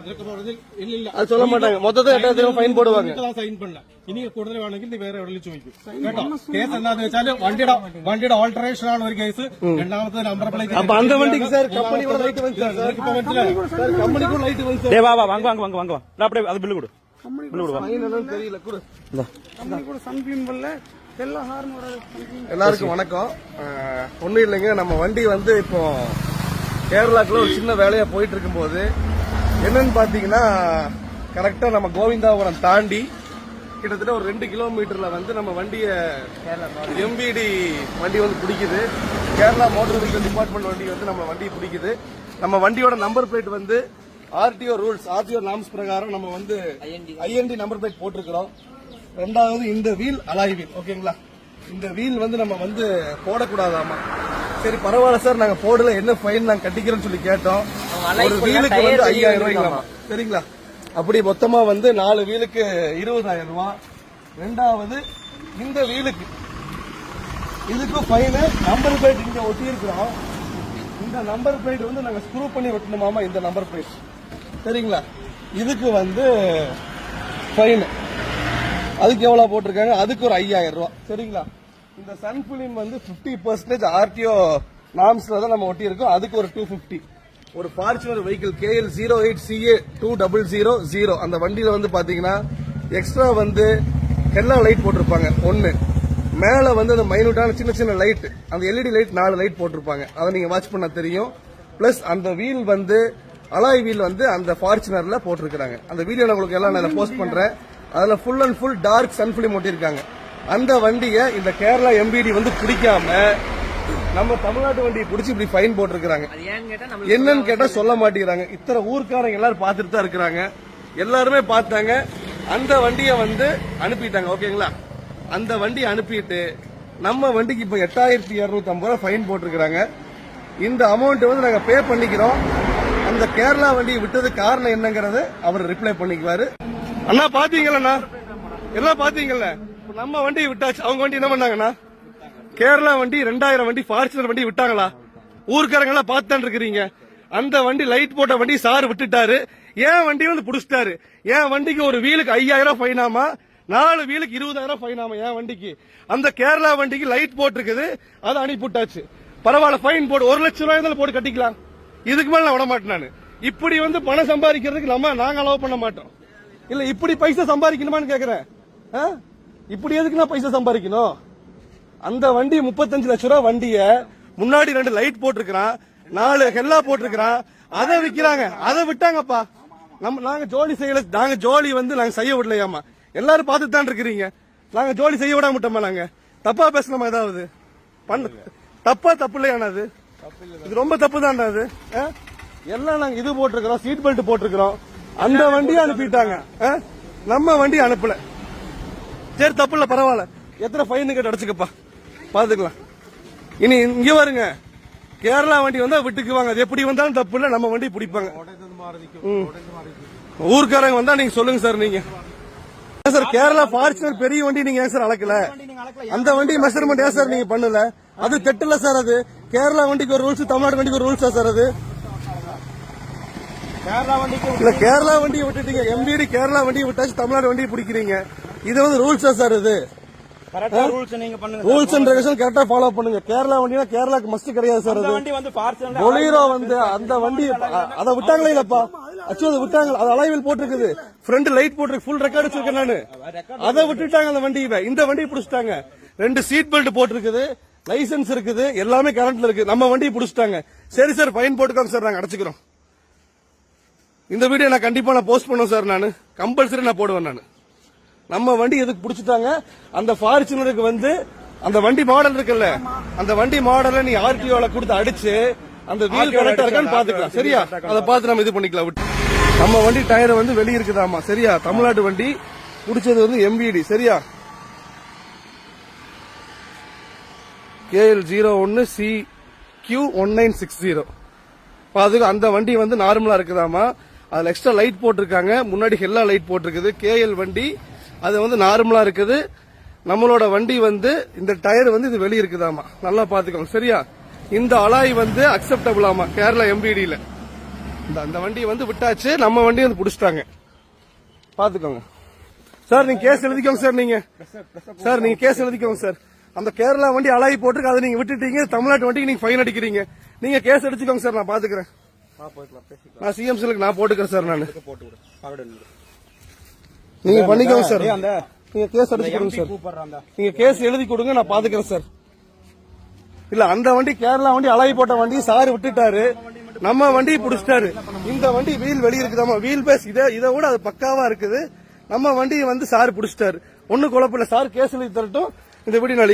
അതിലൊക്കെ പറഞ്ഞ് ഇല്ല ഇല്ല அது சொல்ல மாட்டாங்க மொத்தத்தை எட்டாயிரத்தி ஃபைன் போடுவாங்க സൈൻ പണില്ല ഇനി കൂടുതൽ വേണമെങ്കിൽ നീ വേറെ എവിടെയും ചോദിക്കും കേട്ടോ കേസ് എന്താന്ന് വെച്ചാല് വണ്ടിയുടെ വണ്ടിയുടെ ഓൾട്ടറേഷൻ ആണ് ഒരു കേസ് രണ്ടാമത്തെ നമ്പർ പ്ലേറ്റ് அப்ப அந்த வண்டிக்கு சார் கம்பெனிக்கூட லைட் வந்து சார் ഇപ്പൊ മനസ്സിലായോ சார் கம்பெனிக்கும் லைட் வந்து சார் டே வா வா வாங்க வாங்க வாங்க வாங்க வா நான் அப்படியே அது பில்லு கொடு பில்லு கொடு வா ஃபைன் என்னன்னு தெரியல கூட கம்பெனி கூட சன்ஃபியூன் வரல எல்லா ஹார்ன் வர சன்ஃபியூன் எல்லாருக்கும் வணக்கம் ஒன்றும் இல்லைங்க நம்ம வண்டி வந்து இப்போ கேரளாக்குள்ள ஒரு சின்ன வேலையா போயிட்டு இருக்கும்போது என்னன்னு பாத்தீங்கன்னா கரெக்டா நம்ம கோவிந்தாபுரம் தாண்டி கிட்டத்தட்ட ஒரு ரெண்டு கிலோமீட்டர்ல வந்து நம்ம வண்டியை எம்பிடி வண்டி வந்து பிடிக்குது. கேரளா மோட்டார் வெஹிக்கல் டிபார்ட்மெண்ட் வண்டி வந்து நம்ம வண்டியை பிடிக்குது. நம்ம வண்டியோட நம்பர் பிளேட் வந்து ஆர்டிஓ ரூல்ஸ் ஆர்டிஓ நாம்ஸ் பிரகாரம் நம்ம வந்து ஐஎன்டி நம்பர் பிளேட் போட்டிருக்கிறோம். ரெண்டாவது இந்த வீல் அலாய் வீல் ஓகேங்களா இந்த வீல் வந்து நம்ம வந்து போடக்கூடாதாமா? சரி பரவாயில்ல சார் நாங்க போடல என்ன ஃபைன் நாங்க கட்டிக்கிறோம்னு சொல்லி கேட்டோம். ஒரு வீலுக்கு வந்து ஐயாயிரம் ரூபாய்ங்களாமா? சரிங்களா? அப்படி மொத்தமா வந்து நாலு வீலுக்கு இருபதாயிரம் ரூபாய் ரெண்டாவது இந்த வீலுக்கு இதுக்கும் ஃபைனு நம்பர் பிளேட் இங்க ஒட்டி இருக்கிறோம் இந்த நம்பர் பிளேட் வந்து நாங்க ஸ்க்ரூ பண்ணி ஒட்டணுமாமா இந்த நம்பர் பிளேட் சரிங்களா? இதுக்கு வந்து ஃபைன் அதுக்கு எவ்வளவு போட்டிருக்காங்க? அதுக்கு ஒரு ஐயாயிரம் ரூபாய் சரிங்களா? இந்த சன் பிலிம் வந்து 50% பர்சன்டேஜ் ஆர்டிஓ நாம்ஸ்ல தான் நம்ம ஒட்டி இருக்கோம் அதுக்கு ஒரு டூ பிப்டி ஒரு Fortuner vehicle KL zero eight CA two double zero zero அந்த வண்டியில் வந்து பார்த்தீங்கன்னா எக்ஸ்ட்ரா வந்து எல்லா லைட் போட்டிருப்பாங்க. ஒன்று மேலே வந்து அந்த மைனூட்டான சின்ன சின்ன லைட் அந்த எல்இடி லைட் நாலு லைட் போட்டிருப்பாங்க. அதை நீங்கள் வாட்ச் பண்ண தெரியும். ப்ளஸ் அந்த வீல் வந்து அலாய் வீல் வந்து அந்த ஃபார்ச்சுனரில் போட்டிருக்கிறாங்க. அந்த வீடியோ நான் உங்களுக்கு எல்லாம் நான் போஸ்ட் பண்ணுறேன் அதில் full and full dark sun film ஒட்டியிருக்காங்க. அந்த வண்டியை இந்த கேரளா எம்பிடி வந்து பிடிக்காம நம்ம தமிழ்நாட்டு வண்டியை பிடிச்சி இப்படி ஃபைன் போட்டிருக்காங்க என்னன்னு கேட்டா சொல்ல மாட்டேங்கிறாங்க. இத்தனை ஊர்க்காரங்க எல்லாரும் பார்த்துட்டு தான் இருக்கிறாங்க. எல்லாருமே பார்த்தாங்க. அந்த வண்டியை வந்து அனுப்பிட்டாங்க. ஓகேங்களா? அந்த வண்டியை அனுப்பிட்டு நம்ம வண்டிக்கு இப்ப எட்டாயிரத்தி இருநூத்தி ஐம்பது ரூபாய் ஃபைன் போட்டிருக்காங்க இந்த அமௌண்ட் வந்து நாங்க பே பண்ணிக்கிறோம். அந்த கேரளா வண்டியை விட்டது காரணம் என்னங்கறது அவர் ரிப்ளை பண்ணிக்குவாரு. அண்ணா பாத்தீங்களா எல்லாம் பாத்தீங்கல்ல? நம்ம வண்டியை விட்டாச்சு. அவங்க வண்டி என்ன பண்ணாங்கண்ணா? கேரளா வண்டி ரெண்டாயிரம் வண்டி ஃபார்ச்சுனர் வண்டி விட்டாங்களா? ஊர்க்காரங்க எல்லாம் பார்த்துதான் இருக்கிறீங்க. அந்த வண்டி லைட் போட்ட வண்டி சார் விட்டுட்டாரு. ஏன் வண்டி வந்து புடிச்சிட்டாரு. என் வண்டிக்கு ஒரு வீலுக்கு ஐயாயிரம் ஃபைனாமா நாலு வீலுக்கு இருபதாயிரம் ஃபைனாமா என் வண்டிக்கு. அந்த கேரளா வண்டிக்கு லைட் போட்டிருக்குது. அதை அனுப்பிவிட்டாச்சு. பரவாயில்ல ஃபைன் போடு. ஒரு லட்சம் ரூபாய் இருந்தாலும் போட்டு கட்டிக்கலாம். இதுக்கு மேல நான் விட மாட்டேன் நான். இப்படி வந்து பணம் சம்பாதிக்கிறதுக்கு நம்ம நாங்க அலோவ் பண்ண மாட்டோம். இல்ல இப்படி பைசா சம்பாதிக்கணுமான்னு கேக்குறேன். ஆ? இப்படி எதுக்கு நான் பைசா சம்பாதிக்கணும்? அந்த வண்டி முப்பத்தஞ்சு லட்ச ரூபா வண்டிய முன்னாடி ரெண்டு லைட் போட்டிருக்கிறான் நாலு ஹெல்லா போட்டிருக்கிறான். அதை விக்கிறாங்க. அதை விட்டாங்கப்பா. நம்ம நாங்க ஜோலி செய்யல நாங்க ஜோலி வந்து நாங்க செய்ய விடலையாமா எல்லாரும் பார்த்துட்டு தான் இருக்கிறீங்க. நாங்க ஜோலி செய்ய விடாம விட்டோமா நாங்க? தப்பா பேசணுமா ஏதாவது? பண்ண தப்பா தப்பு இல்லையாண்ணா அது? இது ரொம்ப தப்பு தான் அது. ஆ? எல்லாம் நாங்க இது போட்டிருக்கிறோம் சீட் பெல்ட் போட்டிருக்கிறோம். அந்த வண்டியை அனுப்பிட்டாங்க. ஆ? நம்ம வண்டி அனுப்பல. சரி தப்பு இல்ல பரவாயில்ல. எத்தனை ஃபைன் கேட்டு அடிச்சுக்கப்பா. பார்த்துக்கலாம் இனி இங்கே வருங்க கேரளா வண்டி வந்தா விட்டுக்குவாங்க அது எப்படி வந்தாலும் தப்பு இல்லை. நம்ம வண்டி பிடிப்பாங்க. ஊர்க்காரங்க வந்தா நீங்க சொல்லுங்க சார் நீங்க. சார் கேரளா ஃபார்ச்சுனர் பெரிய வண்டி நீங்க ஏன் சார் அளக்கல அந்த வண்டி மெஷர்மெண்ட் ஏன் சார் நீங்க பண்ணல? அது தெட்டல சார் அது. கேரளா வண்டிக்கு ஒரு ரூல்ஸ் தமிழ்நாடு வண்டிக்கு ஒரு ரூல்ஸா சார் அது? இல்ல கேரளா வண்டியை விட்டுட்டீங்க. எம்பிடி கேரளா வண்டியை விட்டாச்சு தமிழ்நாடு வண்டியை பிடிக்கிறீங்க. இது வந்து ரூல்ஸா சார் இது ரூல்ஸ் அண்ட் ரெகுலேஷன் கரெக்டா ஃபாலோ பண்ணுங்க. கேரளா வண்டினா கேரளாக்கு மஸ்ட் கிடையாது சார் அது. வண்டி வந்து ஃபார்ச்சுனர் பொலீரோ வந்து அந்த வண்டி அதை விட்டாங்களே இல்லப்பா அதை விட்டாங்க அது அலைவில் போட்டிருக்குது. ஃப்ரண்ட் லைட் போட்டிருக்கு. ஃபுல் ரெக்கார்ட் வச்சிருக்கேன் நானு. அதை விட்டுட்டாங்க அந்த வண்டியை இந்த வண்டியை புடிச்சிட்டாங்க. ரெண்டு சீட் பெல்ட் போட்டிருக்குது. லைசென்ஸ் இருக்குது. எல்லாமே கரண்ட்ல இருக்கு. நம்ம வண்டியை புடிச்சிட்டாங்க. சரி சார் ஃபைன் போட்டுக்கோங்க சார். நாங்க அடைச்சுக்கிறோம். இந்த வீடியோ நான் கண்டிப்பா நான் போஸ்ட் பண்ணுவேன் சார் நான். கம்பல்சரி நான் போடுவேன் நான். நம்ம வண்டி எதுக்கு புடிச்சிட்டாங்க? அந்த ஃபார்ச்சுனருக்கு வந்து அந்த வண்டி மாடல் இருக்குல்ல அந்த வண்டி மாடலை நீ ஆர்டிஓல கொடுத்து அடிச்சு அந்த வீல் கரெக்டா இருக்கான்னு பாத்துக்கலாம் சரியா? அதை பார்த்து நம்ம இது பண்ணிக்கலாம் விட்டு. நம்ம வண்டி டயர் வந்து வெளிய இருக்குதாமா சரியா? தமிழ்நாட்டு வண்டி புடிச்சது வந்து எம்பிடி சரியா? கேஎல் ஜீரோ ஒன்னு C Q one nine six zero அதுக்கு அந்த வண்டி வந்து நார்மலா இருக்குதாமா அதுல எக்ஸ்ட்ரா லைட் போட்டிருக்காங்க. முன்னாடி ஹெல்லா லைட் போட்டிருக்குது. கேஎல் வண்டி அது வந்து நார்மலா இருக்குது. நம்மளோட வண்டி வந்து இந்த டயர் வந்து இது வெளிய இருக்குதாமா நல்லா பாத்துக்கோங்க. சரியா? இந்த அலாய் வந்து அக்செப்டபிள் ஆமா கேரளா எம்பிடியில இந்த அந்த வண்டியை வந்து விட்டாச்சு நம்ம வண்டியை வந்து புடிச்சிட்டாங்க. பாத்துக்கோங்க. சார் நீங்க கேஸ் எழுதிக்கோங்க சார் நீங்க. சார் நீங்க கேஸ் எழுதிக்கோங்க சார். அந்த கேரளா வண்டி அலாயி போட்டுருக்கு அதை நீங்க விட்டுட்டீங்க. தமிழ்நாட்டு வண்டிக்கு நீங்க ஃபைன் அடிக்கிறீங்க. நீங்க கேஸ் அடிச்சுக்கோங்க சார் நான் பாத்துக்கிறேன். நான் சிஎம்சிலுக்கு நான் போட்டுக்கிறேன் சார் நான். நீங்க பண்ணிக்கோங்க சார். நீங்க கேஸ் அடிச்சுக்கோங்க சார். நீங்க கேஸ் எழுதி கொடுங்க நான் பாத்துக்கிறேன் சார். இல்ல அந்த வண்டி கேரளா வண்டி அலாயி போட்ட வண்டி சார் விட்டுட்டாரு. நம்ம வண்டி புடிச்சிட்டாரு. இந்த வண்டி வீல் வெளிய இருக்குதாமா வீல் பேஸ் இதை இதை விட அது பக்காவா இருக்குது. நம்ம வண்டியை வந்து சார் புடிச்சிட்டாரு. ஒண்ணு குழப்பம் இல்ல. சார் கேஸ் எழுதி தரட்டும். இந்த வீடியோ நான்